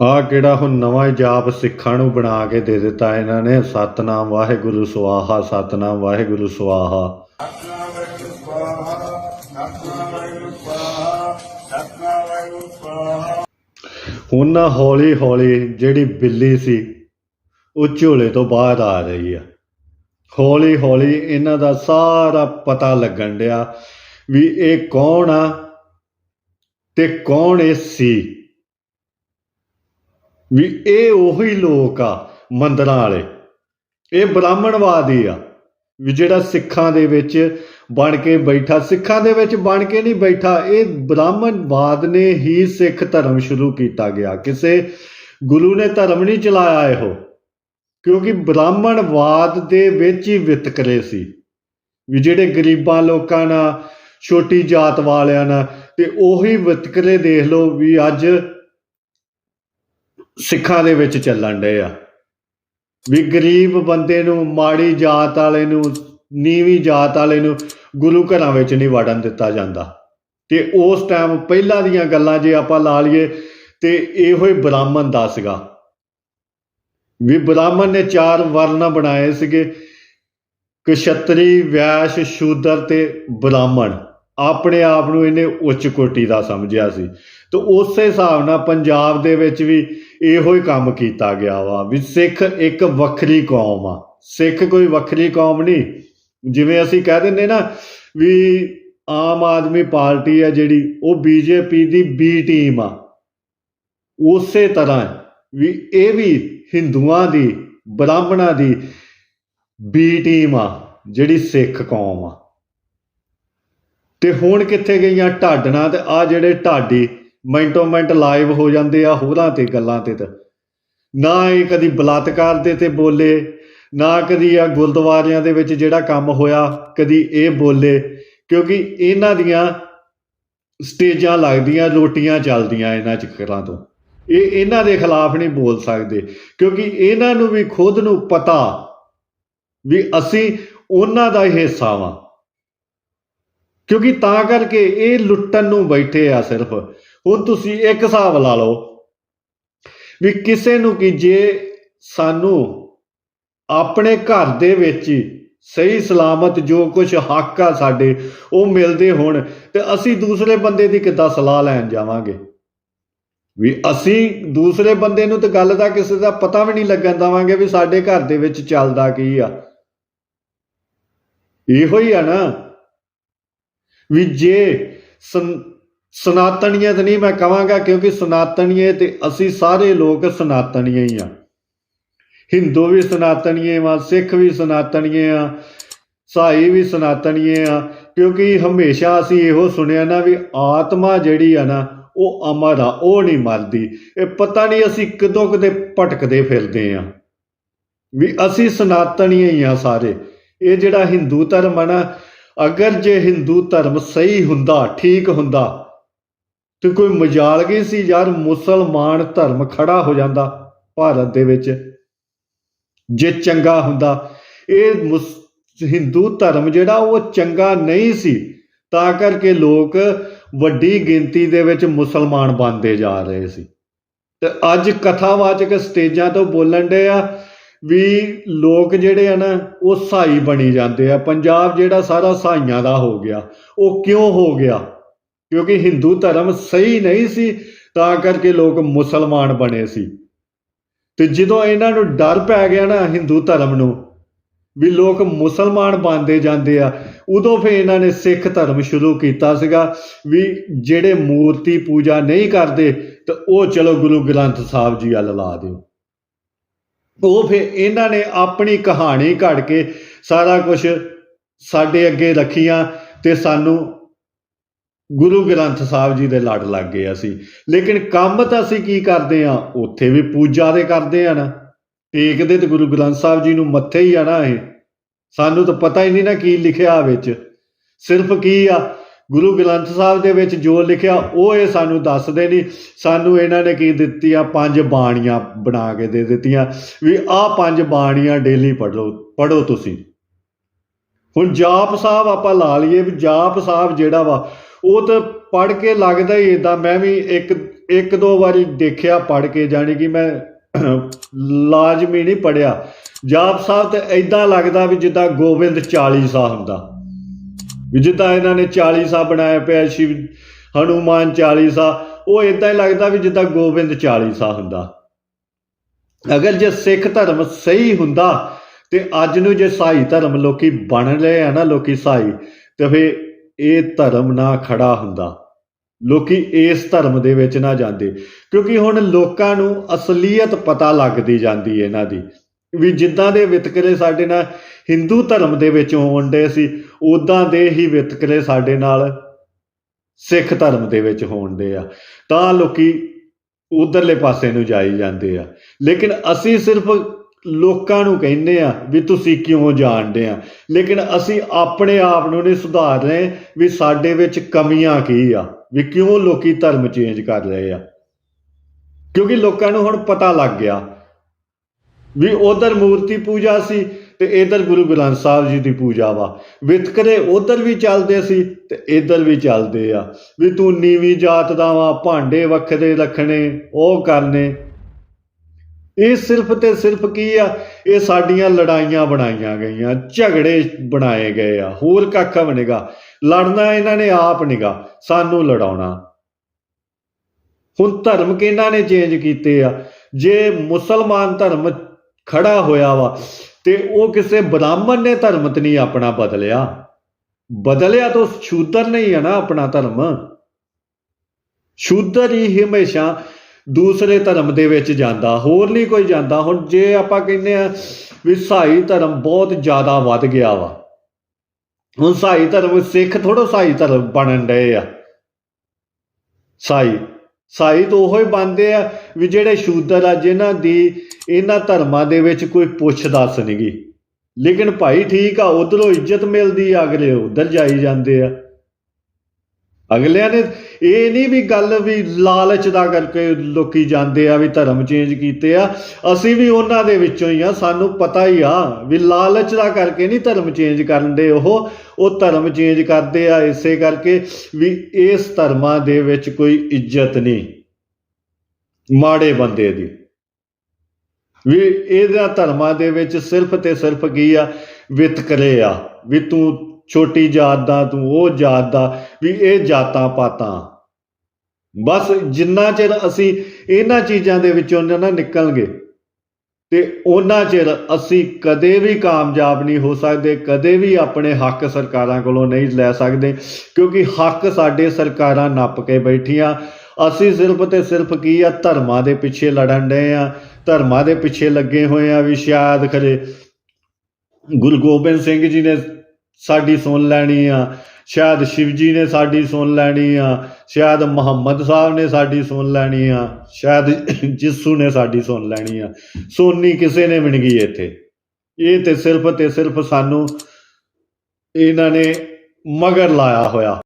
ਆ ਕਿਹੜਾ ਹੁਣ ਨਵਾਂ ਜਾਪ ਸਿੱਖਾਂ ਨੂੰ ਬਣਾ ਕੇ ਦੇ ਦਿੱਤਾ ਇਹਨਾਂ ਨੇ? ਸਤਨਾਮ ਵਾਹਿਗੁਰੂ ਸੁਆਹਾ, ਸਤਨਾਮ ਵਾਹਿਗੁਰੂ ਸੁਆਹਾ। ਹੁਣ ਨਾ ਹੌਲੀ ਹੌਲੀ ਜਿਹੜੀ ਬਿੱਲੀ ਸੀ, ਉਹ ਝੋਲੇ ਤੋਂ ਬਾਹਰ ਆ ਰਹੀ ਆ। ਹੌਲੀ ਹੌਲੀ ਇਹਨਾਂ ਦਾ ਸਾਰਾ ਪਤਾ ਲੱਗਣ ਡਿਆ ਵੀ ਇਹ ਕੌਣ ਆ ਤੇ ਕੌਣ ਇਹ ਸੀ? ਵੀ ਇਹ ਉਹੀ ਲੋਕ ਆ ਮੰਦਰਾਂ ਵਾਲੇ। ਇਹ ਬ੍ਰਾਹਮਣਵਾਦੀ ਆ ਵੀ ਜਿਹੜਾ ਸਿੱਖਾਂ ਦੇ ਵਿੱਚ ਬਣ ਕੇ ਬੈਠਾ। ਸਿੱਖਾਂ ਦੇ ਵਿੱਚ ਬਣ ਕੇ ਨਹੀਂ ਬੈਠਾ, ਇਹ ਬ੍ਰਾਹਮਣਵਾਦ ਨੇ ਹੀ ਸਿੱਖ ਧਰਮ ਸ਼ੁਰੂ ਕੀਤਾ ਗਿਆ। ਕਿਸੇ ਗੁਰੂ ਨੇ ਧਰਮ ਨਹੀਂ ਚਲਾਇਆ ਇਹੋ, ਕਿਉਂਕਿ ਬ੍ਰਾਹਮਣਵਾਦ ਦੇ ਵਿੱਚ ਹੀ ਵਿਤਕਰੇ ਸੀ। ਵੀ ਜਿਹੜੇ ਗਰੀਬਾਂ ਲੋਕਾਂ ਨਾਲ, ਛੋਟੀ ਜਾਤ ਵਾਲਿਆਂ ਨਾਲ, ਤੇ ਉਹੀ ਵਿਤਕਰੇ ਦੇਖ ਲਓ ਵੀ ਅੱਜ ਸਿੱਖਾਂ ਦੇ ਵਿੱਚ ਚੱਲਣ ਡਏ ਆ। ਵੀ ਗਰੀਬ ਬੰਦੇ ਨੂੰ, ਮਾੜੀ ਜਾਤ ਵਾਲੇ ਨੂੰ, ਨੀਵੀਂ ਜਾਤ ਵਾਲੇ ਨੂੰ ਗੁਰੂ ਘਰਾਂ ਵਿੱਚ ਨਹੀਂ ਵੜਨ ਦਿੱਤਾ ਜਾਂਦਾ। ਤੇ ਉਸ ਟਾਈਮ ਪਹਿਲਾਂ ਦੀਆਂ ਗੱਲਾਂ ਜੇ ਆਪਾਂ ਲਾ ਲਈਏ, ਤੇ ਇਹੋ ਹੀ ਬ੍ਰਾਹਮਣ ਦਾ ਸੀਗਾ। ਵੀ ਬ੍ਰਾਹਮਣ ਨੇ ਚਾਰ ਵਰਨ ਬਣਾਏ ਸੀਗੇ। ਕਸ਼ਤਰੀ ਵੈਸ਼, ਸ਼ੂਦਰ ਤੇ ਬ੍ਰਾਹਮਣ। ਆਪਣੇ ਆਪ ਨੂੰ ਇਹਨੇ ਉੱਚ ਕੋਟੀ ਦਾ ਸਮਝਿਆ ਸੀ। ਤੇ ਉਸੇ ਹਿਸਾਬ ਨਾਲ ਪੰਜਾਬ ਦੇ ਵਿੱਚ ਵੀ ਇਹੋ ਹੀ ਕੰਮ ਕੀਤਾ ਗਿਆ ਵਾ ਵੀ ਸਿੱਖ ਇੱਕ ਵੱਖਰੀ ਕੌਮ ਆ। ਸਿੱਖ ਕੋਈ ਵੱਖਰੀ ਕੌਮ ਨਹੀਂ। ਜਿਵੇਂ ਅਸੀਂ ਕਹਿ ਦਿੰਦੇ ਨਾ ਵੀ ਆਮ ਆਦਮੀ ਪਾਰਟੀ ਆ ਜਿਹੜੀ, ਉਹ ਬੀਜੇਪੀ ਦੀ ਬੀ ਟੀਮ ਆ। ਉਸੇ ਤਰ੍ਹਾਂ ਵੀ ਇਹ ਵੀ ਹਿੰਦੂਆਂ ਦੀ, ਬ੍ਰਾਹਮਣਾਂ ਦੀ ਬੀ ਟੀਮ ਆ ਜਿਹੜੀ ਸਿੱਖ ਕੌਮ ਆ। ਤੇ ਹੁਣ ਕਿੱਥੇ ਗਈਆਂ ਢਾਡਣਾ ਤੇ ਆ ਜਿਹੜੇ ਢਾਡੀ ਮਿੰਟੋ ਮਿੰਟ ਲਾਈਵ ਹੋ ਜਾਂਦੇ ਆ ਹੋਰਾਂ ਤੇ, ਗੱਲਾਂ ਤੇ ਤਾਂ। ਨਾ ਇਹ ਕਦੀ ਬਲਾਤਕਾਰ ਦੇ ਤੇ ਬੋਲੇ, ਨਾ ਕਦੀ ਆ ਗੁਰਦੁਆਰਿਆਂ ਦੇ ਵਿੱਚ ਜਿਹੜਾ ਕੰਮ ਹੋਇਆ, ਕਦੀ ਇਹ ਬੋਲੇ, ਕਿਉਂਕਿ ਇਹਨਾਂ ਦੀਆਂ ਸਟੇਜਾਂ ਲੱਗਦੀਆਂ, ਰੋਟੀਆਂ ਚੱਲਦੀਆਂ ਇਹਨਾਂ ਚੱਕਰਾਂ ਤੋਂ। ਇਹ ਇਹਨਾਂ ਦੇ ਖਿਲਾਫ ਨਹੀਂ ਬੋਲ ਸਕਦੇ, ਕਿਉਂਕਿ ਇਹਨਾਂ ਨੂੰ ਵੀ ਖੁਦ ਨੂੰ ਪਤਾ ਵੀ ਅਸੀਂ ਉਹਨਾਂ ਦਾ ਹੀ ਹਿੱਸਾ ਵਾਂ। ਕਿਉਂਕਿ ਤਾਂ ਕਰਕੇ ਇਹ ਲੁੱਟਣ ਨੂੰ ਬੈਠੇ ਆ ਸਿਰਫ। ਹੁਣ ਤੁਸੀਂ ਇੱਕ ਹਿਸਾਬ ਲਾ ਲਓ ਵੀ ਕਿਸੇ ਨੂੰ ਕਿ ਜੇ ਸਾਨੂੰ ਆਪਣੇ ਘਰ ਦੇ ਵਿੱਚ ਹੀ ਸਹੀ ਸਲਾਮਤ ਜੋ ਕੁਝ ਹੱਕ ਆ ਸਾਡੇ, ਉਹ ਮਿਲਦੇ ਹੋਣ ਤੇ ਅਸੀਂ ਦੂਸਰੇ ਬੰਦੇ ਦੀ ਕਿੱਦਾਂ ਸਲਾਹ ਲੈਣ ਜਾਵਾਂਗੇ? ਵੀ ਅਸੀਂ ਦੂਸਰੇ ਬੰਦੇ ਨੂੰ ਤੇ ਗੱਲ ਦਾ ਕਿਸੇ ਦਾ ਪਤਾ ਵੀ ਨਹੀਂ ਲੱਗਣ ਦਵਾਂਗੇ ਵੀ ਸਾਡੇ ਘਰ ਦੇ ਵਿੱਚ ਚੱਲਦਾ ਕੀ ਆ। ਇਹੋ ਹੀ ਆ ਨਾ। ਵੀ ਜੇ ਸਨਾਤਨੀਏ ਸਨਾਤਨੀਅਤ ਨਹੀਂ ਮੈਂ ਕਹਾਂਗਾ, ਕਿਉਂਕਿ ਸਨਾਤਨੀਏ ਤੇ ਅਸੀਂ ਸਾਰੇ ਲੋਕ ਸਨਾਤਨੀਏ ਹੀ ਆ। ਹਿੰਦੂ ਵੀ ਸਨਾਤਨੀਏ ਵਾ, ਸਿੱਖ ਵੀ ਸਨਾਤਨੀਏ ਆ, ਸਾਈ ਵੀ ਸਨਾਤਨੀਏ ਆ, ਕਿਉਂਕਿ ਹਮੇਸ਼ਾ ਅਸੀਂ ਇਹੋ ਸੁਣਿਆ ਨਾ ਵੀ ਆਤਮਾ ਜਿਹੜੀ ਆ ਨਾ, ਉਹ ਅਮਰ ਆ, ਉਹ ਨਹੀਂ ਮਰਦੀ। ਇਹ ਪਤਾ ਨਹੀਂ ਅਸੀਂ ਕਦੋਂ ਕਿਤੇ ਭਟਕਦੇ ਫਿਰਦੇ ਆ। ਵੀ ਅਸੀਂ ਸਨਾਤਨੀਏ ਹੀ ਆ ਸਾਰੇ। ਇਹ ਜਿਹੜਾ ਹਿੰਦੂ ਧਰਮ ਆ ਨਾ, ਅਗਰ ਜੇ ਹਿੰਦੂ ਧਰਮ ਸਹੀ ਹੁੰਦਾ, ਠੀਕ ਹੁੰਦਾ ਤੇ ਕੋਈ ਮਜਾਲਗੀ ਸੀ ਯਾਰ? ਮੁਸਲਮਾਨ ਧਰਮ ਖੜਾ ਹੋ ਜਾਂਦਾ ਭਾਰਤ ਦੇ ਵਿੱਚ। ਜੇ ਚੰਗਾ ਹੁੰਦਾ। ਇਹ ਮੁਸ- ਹਿੰਦੂ ਧਰਮ ਜਿਹੜਾ ਉਹ ਚੰਗਾ ਨਹੀਂ ਸੀ, ਤਾਂ ਕਰਕੇ ਲੋਕ ਵੱਡੀ ਗਿਣਤੀ ਦੇ ਵਿੱਚ ਮੁਸਲਮਾਨ ਬਣਦੇ ਜਾ ਰਹੇ ਸੀ। ਤੇ ਅੱਜ ਕਥਾਵਾਚਕ ਸਟੇਜਾਂ ਤੋਂ ਬੋਲਣ ਦੇ ਆ ਵੀ ਲੋਕ ਜਿਹੜੇ ਆ ਨਾ, ਉਹ ਸਾਈ ਬਣੀ ਜਾਂਦੇ ਆ। ਪੰਜਾਬ ਜਿਹੜਾ ਸਾਰਾ ਸਾਈਆਂ ਦਾ ਹੋ ਗਿਆ। ਉਹ ਕਿਉਂ ਹੋ ਗਿਆ? ਕਿਉਂਕਿ ਹਿੰਦੂ ਧਰਮ ਸਹੀ ਨਹੀਂ ਸੀ, ਤਾਂ ਕਰਕੇ ਲੋਕ ਮੁਸਲਮਾਨ ਬਣੇ ਸੀ। ਤੇ ਜਦੋਂ ਇਹਨਾਂ ਨੂੰ ਡਰ ਪੈ ਗਿਆ ਨਾ ਹਿੰਦੂ ਧਰਮ ਨੂੰ, ਵੀ ਲੋਕ ਮੁਸਲਮਾਨ ਬਣਦੇ ਜਾਂਦੇ ਆ, ਉਦੋਂ ਫਿਰ ਇਹਨਾਂ ਨੇ ਸਿੱਖ ਧਰਮ ਸ਼ੁਰੂ ਕੀਤਾ ਸੀਗਾ, ਵੀ ਜਿਹੜੇ ਮੂਰਤੀ ਪੂਜਾ ਨਹੀਂ ਕਰਦੇ, ਤਾਂ ਉਹ ਚਲੋ ਗੁਰੂ ਗ੍ਰੰਥ ਸਾਹਿਬ ਜੀ ਵੱਲ ਲਾ ਦਿਓ। ਉਹ ਫਿਰ ਇਹਨਾਂ ਨੇ ਆਪਣੀ ਕਹਾਣੀ ਘੜ ਕੇ ਸਾਰਾ ਕੁਝ ਸਾਡੇ ਅੱਗੇ ਰੱਖੀਆਂ ਤੇ ਸਾਨੂੰ ਗੁਰੂ ਗ੍ਰੰਥ ਸਾਹਿਬ ਜੀ ਦੇ ਲੜ ਲੱਗ ਗਏ ਅਸੀਂ। ਲੇਕਿਨ ਕੰਮ ਤਾਂ ਅਸੀਂ ਕੀ ਕਰਦੇ ਆ ਉੱਥੇ ਵੀ ਪੂਜਾ ਦੇ ਕਰਦੇ ਆ ਨਾ। ਟੇਕਦੇ ਤੇ ਗੁਰੂ ਗ੍ਰੰਥ ਸਾਹਿਬ ਜੀ ਨੂੰ ਮੱਥੇ ਹੀ ਆ ਨਾ ਇਹ। ਸਾਨੂੰ ਤਾਂ ਪਤਾ ਹੀ ਨਹੀਂ ਨਾ ਕੀ ਲਿਖਿਆ ਵਿੱਚ। ਸਿਰਫ ਕੀ ਆ? ਗੁਰੂ ਗ੍ਰੰਥ ਸਾਹਿਬ ਦੇ ਵਿੱਚ ਜੋ ਲਿਖਿਆ, ਉਹ ਇਹ ਸਾਨੂੰ ਦੱਸਦੇ ਨਹੀਂ। ਸਾਨੂੰ ਇਹਨਾਂ ਨੇ ਕੀ ਦਿੱਤੀਆਂ? ਪੰਜ ਬਾਣੀਆਂ ਬਣਾ ਕੇ ਦੇ ਦਿੱਤੀਆਂ। ਵੀ ਆਹ ਪੰਜ ਬਾਣੀਆਂ ਡੇਲੀ ਪੜੋ ਪੜੋ ਤੁਸੀਂ। ਹੁਣ ਜਾਪ ਸਾਹਿਬ ਆਪਾਂ ਲਾ ਲਈਏ ਵੀ ਜਾਪ ਸਾਹਿਬ ਜਿਹੜਾ ਵਾ ਉਹ ਤਾਂ ਪੜ੍ਹ ਕੇ ਲੱਗਦਾ ਹੀ ਇਦਾਂ ਮੈਂ ਵੀ ਇੱਕ ਇੱਕ ਦੋ ਵਾਰੀ ਦੇਖਿਆ ਪੜ ਕੇ, ਜਾਣੀ ਕਿ ਮੈਂ ਲਾਜ਼ਮੀ ਨਹੀਂ ਪੜਿਆ ਜਾਪ ਸਾਹਿਬ ਤੇ ਐਦਾਂ ਲੱਗਦਾ ਵੀ ਜਿੱਦਾਂ ਗੋਬਿੰਦ 40 ਸਾ ਹੁੰਦਾ। ਵੀ ਜਿੱਦਾਂ ਇਹਨਾਂ ਨੇ 40 ਸਾ ਬਣਾਇਆ ਪਿਆ, ਸ਼ਿਵ ਹਨੂਮਾਨ 40 ਸਾ ਉਹ ਇਦਾਂ ਹੀ ਲੱਗਦਾ ਵੀ ਜਿੱਦਾਂ ਗੋਬਿੰਦ 40 ਸਾ ਹੁੰਦਾ। ਅਗਰ ਜੇ ਸਿੱਖ ਧਰਮ ਸਹੀ ਹੁੰਦਾ, ਤੇ ਅੱਜ ਨੂੰ ਜੇ ਸਾਈ ਧਰਮ ਲੋਕੀ ਬਣ ਰਹੇ ਆ ਨਾ, ਲੋਕੀ ਸਾਈ, ਤੇ ਫੇ ਇਹ ਧਰਮ ਨਾ ਖੜਾ ਹੁੰਦਾ। ਲੋਕੀ ਇਸ ਧਰਮ ਦੇ ਵਿੱਚ ਨਾ ਜਾਂਦੇ। ਕਿਉਂਕਿ ਹੁਣ ਲੋਕਾਂ ਨੂੰ ਅਸਲੀਅਤ ਪਤਾ ਲੱਗਦੀ ਜਾਂਦੀ ਹੈ ਇਹਨਾਂ ਦੀ। ਵੀ ਜਿੱਦਾਂ ਦੇ ਵਿਤਕਰੇ ਸਾਡੇ ਨਾਲ ਹਿੰਦੂ ਧਰਮ ਦੇ ਵਿੱਚ ਹੋਣ ਦੇ ਸੀ ਉਦਾਂ ਦੇ ਹੀ ਵਿਤਕਰੇ ਸਾਡੇ ਨਾਲ ਸਿੱਖ ਧਰਮ ਦੇ ਵਿੱਚ ਹੋਣ ਦੇ ਆ। ਤਾਂ ਲੋਕੀ ਉਧਰਲੇ ਪਾਸੇ ਨੂੰ ਜਾਈ ਜਾਂਦੇ ਆ। ਲੇਕਿਨ ਅਸੀਂ ਸਿਰਫ ਲੋਕਾਂ ਨੂੰ ਕਹਿੰਦੇ ਆ ਵੀ ਤੁਸੀਂ ਕਿਉਂ ਜਾਣਦੇ ਆ? ਲੇਕਿਨ ਅਸੀਂ ਆਪਣੇ ਆਪ ਨੂੰ ਨਹੀਂ ਸੁਧਾਰ ਰਹੇ ਵੀ ਸਾਡੇ ਵਿੱਚ ਕਮੀਆਂ ਕੀ ਆ? ਵੀ ਕਿਉਂ ਲੋਕੀ ਧਰਮ ਚੇਂਜ ਕਰ ਰਹੇ ਆ? ਕਿਉਂਕਿ ਲੋਕਾਂ ਨੂੰ ਹੁਣ ਪਤਾ ਲੱਗ ਗਿਆ ਵੀ ਉਧਰ ਮੂਰਤੀ ਪੂਜਾ ਸੀ ਤੇ ਇਧਰ ਗੁਰੂ ਗ੍ਰੰਥ ਸਾਹਿਬ ਜੀ ਦੀ ਪੂਜਾ ਵਾ। ਵਿਤਕਰੇ ਉਧਰ ਵੀ ਚੱਲਦੇ ਸੀ ਤੇ ਇਧਰ ਵੀ ਚੱਲਦੇ ਆ। ਵੀ ਤੂੰ ਨੀਵੀਂ ਜਾਤ ਦਾ ਵਾ, ਭਾਂਡੇ ਵੱਖਰੇ ਰੱਖਣੇ, ਉਹ ਕਰਨੇ। ਇਹ ਸਿਰਫ ਤੇ ਸਿਰਫ ਕੀ ਆ? ਇਹ ਸਾਡੀਆਂ ਲੜਾਈਆਂ ਬਣਾਈਆਂ ਗਈਆਂ, ਝਗੜੇ ਬਣਾਏ ਗਏ ਆ। ਹੋਰ ਕੱਖ ਬਣੇਗਾ ਲੜਨਾ ਇਹਨਾਂ ਨੇ ਆਪ ਨਿਗਾ, ਸਾਨੂੰ ਲੜਾਉਣਾ। ਹੁਣ ਧਰਮ ਕਿਹਨਾਂ ਨੇ ਚੇਂਜ ਕੀਤੇ ਆ? ਜੇ ਮੁਸਲਮਾਨ ਧਰਮ ਖੜਾ ਹੋਇਆ ਵਾ, ਤੇ ਉਹ ਕਿਸੇ ਬ੍ਰਾਹਮਣ ਨੇ ਧਰਮ ਤੇ ਨਹੀਂ ਆਪਣਾ ਬਦਲਿਆ। ਬਦਲਿਆ ਤਾਂ ਸ਼ੂਦਰ ਨਹੀਂ ਆ ਨਾ ਆਪਣਾ ਧਰਮ। ਸ਼ੂਦਰ ਹੀ ਹਮੇਸ਼ਾ ਦੂਸਰੇ ਧਰਮ ਦੇ ਵਿੱਚ ਜਾਂਦਾ, ਹੋਰ ਨਹੀਂ ਕੋਈ ਜਾਂਦਾ। ਹੁਣ ਜੇ ਆਪਾਂ ਕਹਿੰਦੇ ਆ ਵੀ ਸਾਈ ਧਰਮ ਬਹੁਤ ਜ਼ਿਆਦਾ ਵੱਧ ਗਿਆ ਵਾ, ਹੁਣ ਸਾਈ ਧਰਮ ਸਿੱਖ ਥੋੜਾ ਸਾਈ ਧਰਮ ਬਣਨ ਡਏ ਆ। ਸਾਈ ਸਾਈ ਤਾਂ ਉਹੋ ਹੀ ਬਣਦੇ ਆ ਵੀ ਜਿਹੜੇ ਸ਼ੂਦਰ ਆ, ਜਿਨ੍ਹਾਂ ਦੀ ਇਹਨਾਂ ਧਰਮਾਂ ਦੇ ਵਿੱਚ ਕੋਈ ਪੁੱਛ ਦੱਸ ਨਹੀਂਗੀ ਲੇਕਿਨ ਭਾਈ ਠੀਕ ਆ, ਉਧਰੋਂ ਇੱਜ਼ਤ ਮਿਲਦੀ ਆ, ਅਗਲੇ ਉਧਰ ਜਾਈ ਜਾਂਦੇ ਆ। ਅਗਲਿਆਂ ਨੇ ਇਹ ਨਹੀਂ ਵੀ ਗੱਲ ਵੀ ਲਾਲਚ ਦਾ ਕਰਕੇ ਲੋਕੀ ਜਾਂਦੇ ਆ, ਵੀ ਧਰਮ ਚੇਂਜ ਕੀਤੇ ਆ। ਅਸੀਂ ਵੀ ਉਹਨਾਂ ਦੇ ਵਿੱਚੋਂ ਹੀ ਆ, ਸਾਨੂੰ ਪਤਾ ਹੀ ਆ ਵੀ ਲਾਲਚ ਦਾ ਕਰਕੇ ਨਹੀਂ ਧਰਮ ਚੇਂਜ ਕਰਨ ਦੇ ਉਹ। ਉਹ ਧਰਮ ਚੇਂਜ ਕਰਦੇ ਆ ਇਸੇ ਕਰਕੇ ਵੀ ਇਸ ਧਰਮਾਂ ਦੇ ਵਿੱਚ ਕੋਈ ਇੱਜ਼ਤ ਨਹੀਂ, ਮਾੜੇ ਬੰਦੇ ਦੀ। ਵੀ ਇਹਦਾ ਧਰਮਾਂ ਦੇ ਵਿੱਚ ਸਿਰਫ ਤੇ ਸਿਰਫ ਕੀ ਆ? ਵਿਤਕਰੇ ਆ, ਵੀ ਤੂੰ ਛੋਟੀ ਜਾਤ ਦਾ, ਤੂੰ ਉਹ ਜਾਤ ਦਾ, ਵੀ ਇਹ ਜਾਤਾਂ ਪਾਤਾਂ ਬਸ ਜਿੰਨਾ ਚਿਰ ਅਸੀਂ ਇਹਨਾਂ ਚੀਜ਼ਾਂ ਦੇ ਵਿੱਚੋਂ ਨਾ ਨਿਕਲਣਗੇ ਤੇ ਉਹਨਾਂ ਚਿਰ ਅਸੀਂ ਕਦੇ ਵੀ ਕਾਮਯਾਬ ਨਹੀਂ ਹੋ ਸਕਦੇ, ਕਦੇ ਵੀ ਆਪਣੇ ਹੱਕ ਸਰਕਾਰਾਂ ਕੋਲੋਂ ਨਹੀਂ ਲੈ ਸਕਦੇ, ਕਿਉਂਕਿ ਹੱਕ ਸਾਡੇ ਸਰਕਾਰਾਂ ਨੱਪ ਕੇ ਬੈਠੀਆਂ। ਅਸੀਂ ਸਿਰਫ ਤੇ ਸਿਰਫ ਕੀ ਆ, ਧਰਮਾਂ ਦੇ ਪਿੱਛੇ ਲੜਨ ਡਏ ਆ, ਧਰਮਾਂ ਦੇ ਪਿੱਛੇ ਲੱਗੇ ਹੋਏ ਆ ਵੀ ਸ਼ਾਇਦ ਖਰੇ ਗੁਰੂ ਗੋਬਿੰਦ ਸਿੰਘ ਜੀ ਨੇ ਸਾਡੀ ਸੁਣ ਲੈਣੀ ਆ। ਸ਼ਾਇਦ ਸ਼ਿਵ ਜੀ ਨੇ ਸਾਡੀ ਸੁਣ ਲੈਣੀ ਆ, ਸ਼ਾਇਦ ਮੁਹੰਮਦ ਸਾਹਿਬ ਨੇ ਸਾਡੀ ਸੁਣ ਲੈਣੀ ਆ, ਸ਼ਾਇਦ ਜਿਸੂ ਨੇ ਸਾਡੀ ਸੁਣ ਲੈਣੀ ਆ। ਸੋਨੀ ਕਿਸੇ ਨੇ ਵੀ ਗਈ ਇੱਥੇ। ਇਹ ਤੇ ਸਿਰਫ ਤੇ ਸਿਰਫ ਸਾਨੂੰ ਇਹਨਾਂ ਨੇ ਮਗਰ ਲਾਇਆ ਹੋਇਆ।